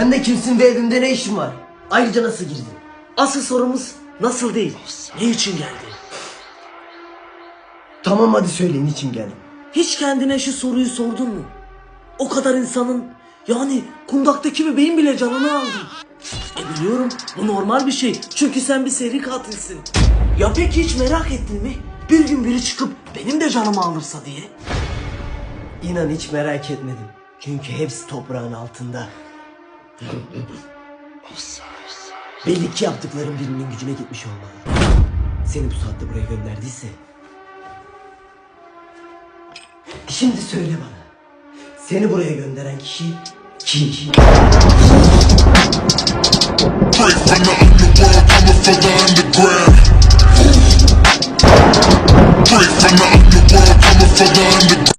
Sen de kimsin ve evimde ne işin var? Ayrıca nasıl girdin? Asıl sorumuz nasıl değil. Ne için geldin? Tamam hadi söyle niçin geldin? Hiç kendine şu soruyu sordun mu? O kadar insanın yani kundaktaki bebeğin bile canını aldın. E biliyorum bu normal bir şey. Çünkü sen bir seri katilsin. Ya peki hiç merak ettin mi? Bir gün biri çıkıp benim de canımı alırsa diye. İnan hiç merak etmedim. Çünkü hepsi toprağın altında. Belli ki yaptıklarım birinin gücüne gitmiş olmalı. Seni bu saatte buraya gönderdiyse... Şimdi söyle bana. Seni buraya gönderen kişi kim? Straight